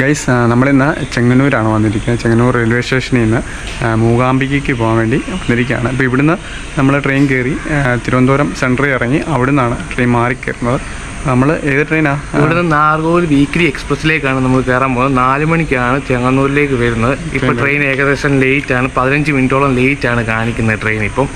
Guys നമ്മളിന്ന് ചെങ്ങന്നൂരാണ് വന്നിരിക്കുന്നത്. Chengannur railway സ്റ്റേഷനിൽ നിന്ന് മൂകാംബികയ്ക്ക് പോകാൻ വേണ്ടി വന്നിരിക്കുകയാണ്. അപ്പോൾ ഇവിടുന്ന് നമ്മൾ ട്രെയിൻ കയറി തിരുവനന്തപുരം സെൻട്രൽ ഇറങ്ങി അവിടുന്നാണ് ട്രെയിൻ മാറി കയറുന്നത് നമ്മൾ ഏത് ട്രെയിനാണ് ഇവിടുന്ന് നാർഗോൾ വീക്ക്ലി എക്സ്പ്രസ്സിലേക്കാണ് നമ്മൾ കയറാൻ പോകുന്നത്. നാല് മണിക്കാണ് ചെങ്ങന്നൂരിലേക്ക് വരുന്നത്. ഇപ്പോൾ ട്രെയിൻ ഏകദേശം ലേറ്റ് ആണ്. പതിനഞ്ച് മിനിറ്റോളം ലേറ്റ് ആണ് കാണിക്കുന്നത് ട്രെയിൻ ഇപ്പം.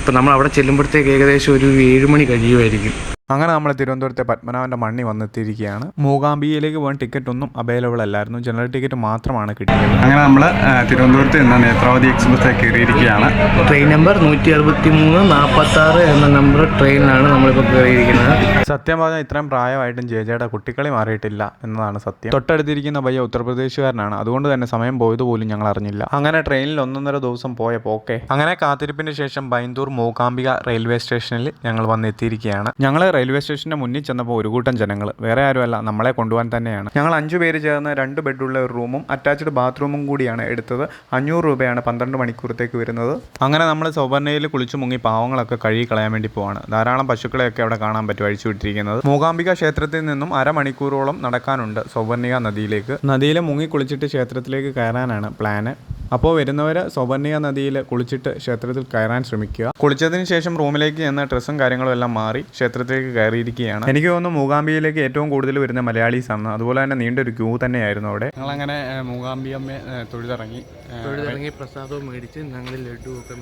ഇപ്പം നമ്മൾ അവിടെ ചെല്ലുമ്പോഴത്തേക്ക് ഏകദേശം ഒരു ഏഴ് മണി കഴിയുമായിരിക്കും അങ്ങനെ നമ്മൾ തിരുവനന്തപുരത്തെ പത്മനാഭന്റെ മണ്ണി വന്നെത്തിയിരിക്കുകയാണ്. മൂകാംബികയിലേക്ക് പോകാൻ ടിക്കറ്റ് ഒന്നും അവൈലബിൾ അല്ലായിരുന്നു. ജനറൽ ടിക്കറ്റ് മാത്രമാണ് കിട്ടിയത്. അങ്ങനെ നമ്മൾ തിരുവനന്തപുരത്ത് നിന്ന് നേത്രാവതി എക്സ്പ്രസ് കയറിയിരിക്കുകയാണ്. ട്രെയിൻ നമ്പർ നൂറ്റി അറുപത്തി മൂന്ന് നാൽപ്പത്തി ആറ് എന്ന നമ്പർ ട്രെയിനിലാണ് നമ്മളിപ്പോൾ കയറിയിരിക്കുന്നത്. സത്യം പറഞ്ഞാൽ ഇത്രയും പ്രായമായിട്ടും ജേജയുടെ കുട്ടിക്കളി മാറിയിട്ടില്ല എന്നതാണ് സത്യം. തൊട്ടടുത്തിരിക്കുന്ന പയ്യ ഉത്തർപ്രദേശുകാരനാണ്. അതുകൊണ്ട് തന്നെ സമയം പോയത് പോലും ഞങ്ങൾ അറിഞ്ഞില്ല. അങ്ങനെ ട്രെയിനിൽ ഒന്നൊന്നര ദിവസം പോയപ്പോൾ ഓക്കെ അങ്ങനെ കാത്തിരിപ്പിന് ശേഷം ബൈന്ദൂർ മൂകാംബിക റെയിൽവേ സ്റ്റേഷനിൽ ഞങ്ങൾ വന്നെത്തിയിരിക്കുകയാണ്. ഞങ്ങൾ റെയിൽവേ സ്റ്റേഷന്റെ മുന്നിൽ ചെന്നപ്പോൾ ഒരു കൂട്ടം ജനങ്ങൾ വേറെ ആരുമല്ല നമ്മളെ കൊണ്ടുപോകാൻ തന്നെയാണ്. ഞങ്ങൾ അഞ്ചു പേര് ചേർന്ന് രണ്ട് ബെഡുള്ള ഒരു റൂമും അറ്റാച്ച്ഡ് ബാത്റൂമും കൂടിയാണ് എടുത്തത്. അഞ്ഞൂറ് രൂപയാണ് പന്ത്രണ്ട് മണിക്കൂറത്തേക്ക് വരുന്നത്. അങ്ങനെ നമ്മൾ സൗവർണയിൽ കുളിച്ചു മുങ്ങി പാവങ്ങളൊക്കെ കഴുകി കളയാൻ വേണ്ടി പോവാണ്. ധാരാളം പശുക്കളെയൊക്കെ അവിടെ കാണാൻ പറ്റും അഴിച്ചു വിട്ടിരിക്കുന്നത്. മൂകാംബിക ക്ഷേത്രത്തിൽ നിന്നും അരമണിക്കൂറോളം നടക്കാനുണ്ട് സൗവർണിക നദിയിലേക്ക്. നദിയിൽ മുങ്ങി കുളിച്ചിട്ട് ക്ഷേത്രത്തിലേക്ക് കയറാനാണ് പ്ലാന് അപ്പോൾ വരുന്നവർ സൗവർണിക നദിയിൽ കുളിച്ചിട്ട് ക്ഷേത്രത്തിൽ കയറാൻ ശ്രമിക്കുക. കുളിച്ചതിന് ശേഷം റൂമിലേക്ക് ചെന്ന ഡ്രസ്സും കാര്യങ്ങളും എല്ലാം മാറി ക്ഷേത്രത്തിലേക്ക് കയറിയിരിക്കുകയാണ്. എനിക്ക് തോന്നുന്നു മൂകാംബികയിലേക്ക് ഏറ്റവും കൂടുതൽ വരുന്ന മലയാളീസ് ആണ്. അതുപോലെ തന്നെ നീണ്ടൊരു ക്യൂ തന്നെയായിരുന്നു അവിടെ. ഞങ്ങളങ്ങനെ മൂകാംബിയമ്മ തൊഴുതിറങ്ങി തൊഴുതിറങ്ങി പ്രസാദവും മേടിച്ച് ഞങ്ങൾ ലഡു ഒക്കെ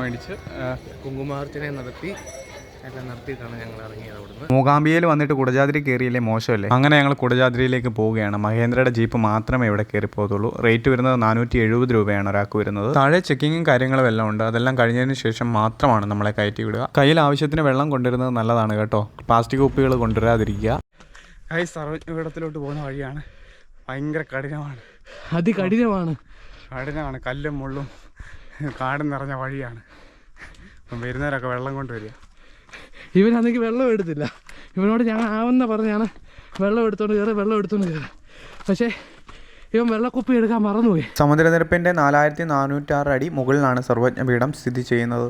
മേടിച്ച് കുങ്കുമാർച്ചന നടത്തി എല്ലാം ഞങ്ങൾ ഇറങ്ങിയത് അവിടുന്ന്. മൂകാംബികയിൽ വന്നിട്ട് കുടജാദ്രി കയറിയില്ലേ? മോശമല്ലേ? അങ്ങനെ ഞങ്ങൾ കുടജാദ്രിയിലേക്ക് പോവുകയാണ്. മഹേന്ദ്രയുടെ ജീപ്പ് മാത്രമേ ഇവിടെ കയറി പോകത്തുള്ളൂ. റേറ്റ് വരുന്നത് നാനൂറ്റി എഴുപത് രൂപയാണ് ഒരാൾക്ക് വരുന്നത്. താഴെ ചെക്കിങ്ങും കാര്യങ്ങളും എല്ലാം ഉണ്ട്. അതെല്ലാം കഴിഞ്ഞതിന് ശേഷം മാത്രമാണ് നമ്മളെ കയറ്റി വിടുക. കയ്യിൽ ആവശ്യത്തിന് വെള്ളം കൊണ്ടുവരുന്നത് നല്ലതാണ് കേട്ടോ. പ്ലാസ്റ്റിക് കുപ്പികൾ കൊണ്ടുവരാതിരിക്കുക. ഹൈ സർവവിടത്തിലോട്ട് പോകുന്ന വഴിയാണ്. ഭയങ്കര കഠിനമാണ്. അതികഠിനമാണ്. കഠിനമാണ്. കല്ലും മുള്ളും കാടും നിറഞ്ഞ വഴിയാണ്. അപ്പം വരുന്നവരൊക്കെ വെള്ളം കൊണ്ടുവരിക. ഇവനാണെങ്കിൽ വെള്ളം എടുത്തില്ല. ഇവനോട് ഞാൻ ആവുന്ന പറഞ്ഞാണ് വെള്ളം എടുത്തോണ്ട് കയറി വെള്ളം എടുത്തോണ്ട് കയറി പക്ഷേ ഇവൻ വെള്ളക്കുപ്പി എടുക്കാൻ മറന്നുപോയി. സമുദ്രനിരപ്പിന്റെ നാലായിരത്തി നാനൂറ്റാറ് അടി മുകളിലാണ് സർവജ്ഞപീഠം സ്ഥിതി ചെയ്യുന്നത്.